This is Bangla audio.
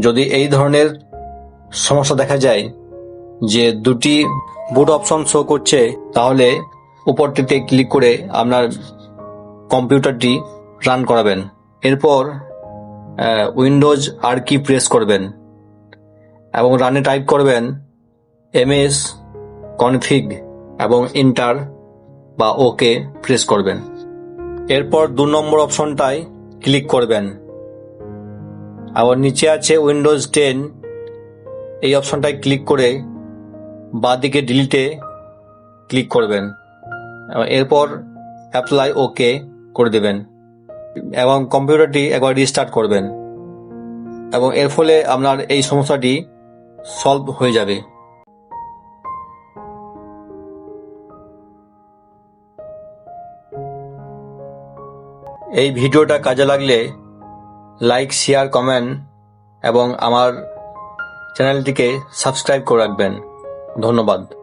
যদি এই ধরনের সমস্যা দেখা যায় যে দুটি বুট অপশন শো করছে, তাহলে উপরটিতে ক্লিক করে আপনার কম্পিউটারটি রান করাবেন। এরপর উইন্ডোজ আর কি প্রেস করবেন। এবং রানে টাইপ করবেন এমএস কনফিগ এবং ইন্টার বা ওকে প্রেস করবেন। এরপর দু নম্বর অপশনটায় ক্লিক করবেন। আবার নিচে আছে উইন্ডোজ টেন। এই অপশনটায় ক্লিক করে বাঁদিকে ডিলিটে ক্লিক করবেন। এরপর অ্যাপ্লাই ওকে করে দেবেন এবং কম্পিউটারটি একবার রিস্টার্ট করবেন। এবং এর ফলে আপনার এই সমস্যাটি সলভ হয়ে যাবে। এই ভিডিওটা কাজে লাগলে লাইক শেয়ার কমেন্ট এবং আমার চ্যানেলটিকে সাবস্ক্রাইব করে রাখবেন। ধন্যবাদ।